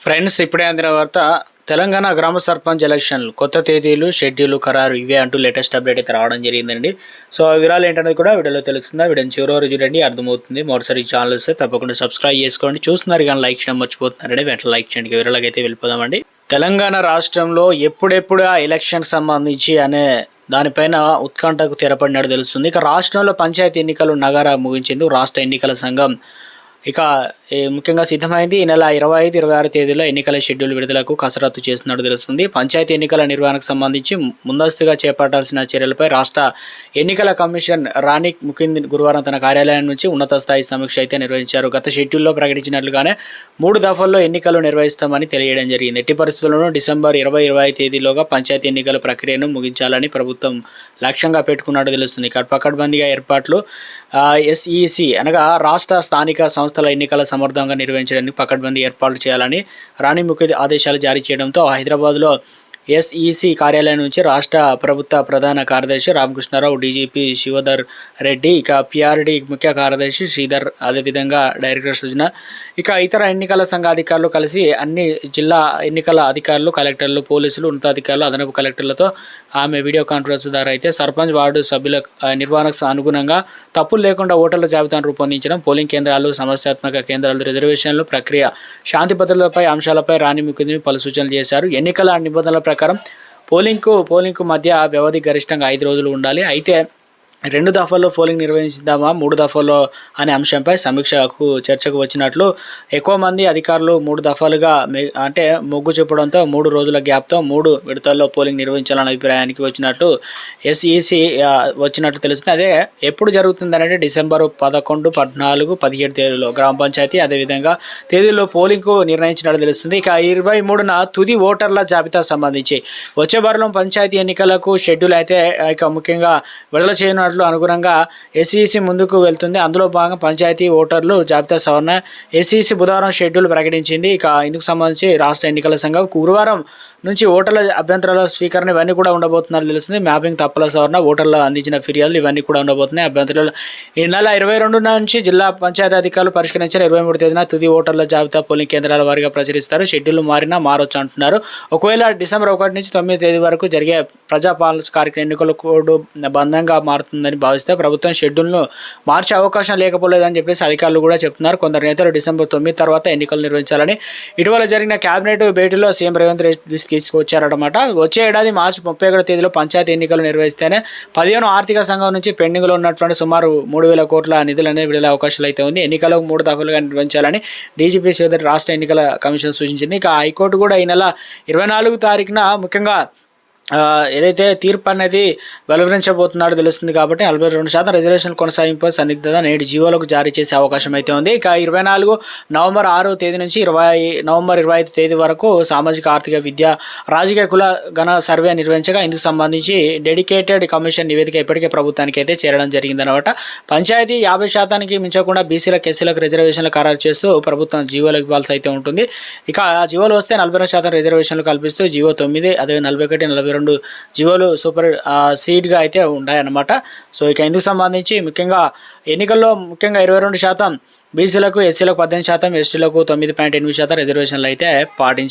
Friends ఇప్పుడే అందిన వార్త తెలంగాణ గ్రామ సర్పంచ్ ఎలక్షన్లు కొత్త తేదీలు షెడ్యూల్ ఖరారు ఇవే అంటూ లేటెస్ట్ అప్డేట్ అయితే రావడం జరిగిందండి. సో ఆ వివరాలు ఏంటనేది కూడా వీడియోలో తెలుస్తుందా. వీడియోని చివరి వరకు చూడండి అర్థమవుతుంది. మరోసారి ఛానల్ వస్తే తప్పకుండా సబ్స్క్రైబ్ చేసుకోండి. చూస్తున్నారు కానీ లైక్ చేయడం మర్చిపోతున్నారండి. వెంటనే లైక్ చేయండి. ఇక అయితే వెళ్ళిపోదామండి. తెలంగాణ రాష్ట్రంలో ఎప్పుడెప్పుడు ఆ ఎలక్షన్ సంబంధించి అనే దానిపైన ఉత్కంఠకు తెరపడినట్టు తెలుస్తుంది. ఇక రాష్ట్రంలో పంచాయతీ ఎన్నికలు నగర ముగించేందుకు రాష్ట్ర ఎన్నికల సంఘం ఇక ముఖ్యంగా సిద్ధమైంది ఈ నెల ఇరవై ఐదు ఇరవై ఆరు తేదీలో ఎన్నికల షెడ్యూల్ విడుదలకు కసరత్తు చేస్తున్నట్టు తెలుస్తుంది. పంచాయతీ ఎన్నికల నిర్వహణకు సంబంధించి ముందస్తుగా చేపట్టాల్సిన చర్యలపై రాష్ట్ర ఎన్నికల కమిషన్ రాణి ముకింద్ గురువారం తన కార్యాలయం నుంచి ఉన్నత స్థాయి సమీక్ష అయితే నిర్వహించారు. గత షెడ్యూల్లో ప్రకటించినట్లుగానే మూడు దఫల్లో ఎన్నికలు నిర్వహిస్తామని తెలియడం జరిగింది. ఎట్టి పరిస్థితుల్లోనూ డిసెంబర్ ఇరవై ఇరవై తేదీలోగా పంచాయతీ ఎన్నికల ప్రక్రియను ముగించాలని ప్రభుత్వం లక్ష్యంగా పెట్టుకున్నట్టు తెలుస్తుంది. ఇక్కడ పకడ్బందీగా ఏర్పాట్లు ఎస్ఈసి అనగా రాష్ట్ర స్థానిక సంస్థల ఎన్నికల సమర్థంగా నిర్వహించడానికి పకడ్బందీ ఏర్పాట్లు చేయాలని రాణి ముఖ్య ఆదేశాలు జారీ చేయడంతో హైదరాబాద్లో ఎస్ఈసి కార్యాలయం నుంచి రాష్ట్ర ప్రభుత్వ ప్రధాన కార్యదర్శి రామకృష్ణారావు డీజీపీ శివధర్ రెడ్డి ఇక పిఆర్డి ముఖ్య కార్యదర్శి శ్రీధర్ అదేవిధంగా డైరెక్టర్ సృజన. ఇక ఇతర ఎన్నికల సంఘ అధికారులు కలిసి అన్ని జిల్లా ఎన్నికల అధికారులు కలెక్టర్లు పోలీసులు ఉన్నతాధికారులు అదనపు కలెక్టర్లతో ఆమె వీడియో కాన్ఫరెన్స్ ద్వారా అయితే సర్పంచ్ వార్డు సభ్యుల నిర్వహణకు అనుగుణంగా తప్పులు లేకుండా ఓటర్ల జాబితాను రూపొందించడం పోలింగ్ కేంద్రాలు సమస్యాత్మక కేంద్రాలు రిజర్వేషన్లు ప్రక్రియ శాంతి భద్రతలపై అంశాలపై రాణి ముఖ్యమంత్రి పలు సూచనలు చేశారు. ఎన్నికల నిబంధనల ప్రకారం పోలింగ్కు పోలింగ్కు మధ్య వ్యవధి గరిష్టంగా ఐదు రోజులు ఉండాలి. అయితే రెండు దఫాల్లో పోలింగ్ నిర్వహించుదామా? మూడు దఫాల్లో అనే అంశంపై సమీక్షకు చర్చకు వచ్చినట్లు ఎక్కువ మంది అధికారులు మూడు దఫాలుగా అంటే మొగ్గు చూపడంతో మూడు రోజుల గ్యాప్తో మూడు విడతల్లో పోలింగ్ నిర్వహించాలనే అభిప్రాయానికి వచ్చినట్లు ఎస్ఈసి వచ్చినట్లు తెలుస్తుంది. అదే ఎప్పుడు జరుగుతుంది అంటే డిసెంబర్ పదకొండు పద్నాలుగు పదిహేడు తేదీలో గ్రామ పంచాయతీ అదేవిధంగా తేదీలో పోలింగ్కు నిర్ణయించినట్లు తెలుస్తుంది. ఇక ఇరవై మూడున తుది ఓటర్ల జాబితా సంబంధించి వచ్చే వారంలో పంచాయతీ ఎన్నికలకు షెడ్యూల్ అయితే ఇక ముఖ్యంగా విడుదల ఏర్పాట్లు అనుగుణంగా ఎస్ఈసి ముందుకు వెళ్తుంది. అందులో భాగంగా పంచాయతీ ఓటర్లు జాబితా సవరణ ఎస్ఈసి బుధవారం షెడ్యూల్ ప్రకటించింది. ఇక ఇందుకు సంబంధించి రాష్ట్ర ఎన్నికల సంఘం గురువారం నుంచి ఓటర్ల అభ్యంతరాల స్వీకరణ ఇవన్నీ కూడా ఉండబోతున్నట్లు తెలుస్తుంది. మ్యాపింగ్ తప్పుల సవరణ ఓటర్ల అందించిన ఫిర్యాదులు ఇవన్నీ కూడా ఉండబోతున్నాయి. అభ్యంతరాలు ఈ నెల ఇరవై రెండు నుంచి జిల్లా పంచాయతీ అధికారులు పరిష్కరించిన ఇరవై మూడు తేదీన తుది ఓటర్ల జాబితా పోలింగ్ కేంద్రాల వారిగా ప్రచురిస్తారు. షెడ్యూల్ మారినా మారొచ్చు అంటున్నారు. ఒకవేళ డిసెంబర్ ఒకటి నుంచి తొమ్మిది తేదీ వరకు జరిగే ప్రజాపాలన కార్యక్రమ ఎన్నికల కోడ్ బంధంగా మారుతుందని భావిస్తే ప్రభుత్వం షెడ్యూల్ను మార్చే అవకాశం లేకపోలేదని చెప్పేసి అధికారులు కూడా చెప్తున్నారు. కొందరు నేతలు డిసెంబర్ తొమ్మిది తర్వాత ఎన్నికలు నిర్వహించాలని ఇటీవల జరిగిన కేబినెట్ భేటీలో సీఎం రేవంత్ రెడ్డి దృష్టికి తీసుకొచ్చారన్నమాట. వచ్చే ఏడాది మార్చి ముప్పై ఒకటో తేదీలో పంచాయతీ ఎన్నికలు నిర్వహిస్తేనే పదిహేను ఆర్థిక సంఘం నుంచి పెండింగ్లో ఉన్నటువంటి సుమారు మూడు వేల కోట్ల నిధులు అనేది విడుదల అవకాశాలు అయితే ఉంది. ఎన్నికలు మూడు దఫలుగా నిర్వహించాలని డీజీపీ శ్రీధర్ రాష్ట్ర ఎన్నికల కమిషన్ సూచించింది. ఇక హైకోర్టు కూడా ఈ నెల ఇరవై నాలుగు తారీఖున ముఖ్యంగా ఏదైతే తీర్పు అనేది వెలువరించబోతున్నాడో తెలుస్తుంది కాబట్టి నలభై రెండు శాతం రిజర్వేషన్ కొనసాగింపు సన్నిగ్ధత నేడు జీవోలకు జారీ చేసే అవకాశం అయితే ఉంది. ఇక ఇరవై నాలుగు నవంబర్ ఆరో తేదీ నుంచి ఇరవై నవంబర్ ఇరవై ఐదు తేదీ వరకు సామాజిక ఆర్థిక విద్య రాజకీయ కుల గణ సర్వే నిర్వహించగా ఇందుకు సంబంధించి డెడికేటెడ్ కమిషన్ నివేదిక ఇప్పటికే ప్రభుత్వానికి అయితే చేరడం జరిగిందనమాట పంచాయతీ యాభై శాతానికి మించకుండా బీసీలకు ఎస్సీలకు రిజర్వేషన్లు ఖరారు చేస్తూ ప్రభుత్వం జీవోలకు ఇవ్వాల్సి అయితే ఉంటుంది. ఇక ఆ జీవోలు వస్తే నలభై రెండు శాతం రిజర్వేషన్లు కల్పిస్తూ జీవో తొమ్మిది అదే నలభై ఒకటి నలభై రెండు జీవోలు సూపర్ సీడ్గా అయితే ఉన్నాయన్నమాట. సో ఇక ఇందుకు సంబంధించి ముఖ్యంగా ఎన్నికల్లో ముఖ్యంగా ఇరవై రెండు శాతం బీసీలకు ఎస్సీలకు పద్దెనిమిది శాతం ఎస్టీలకు తొమ్మిది పాయింట్ ఎనిమిది శాతం రిజర్వేషన్లు అయితే పాటించారు.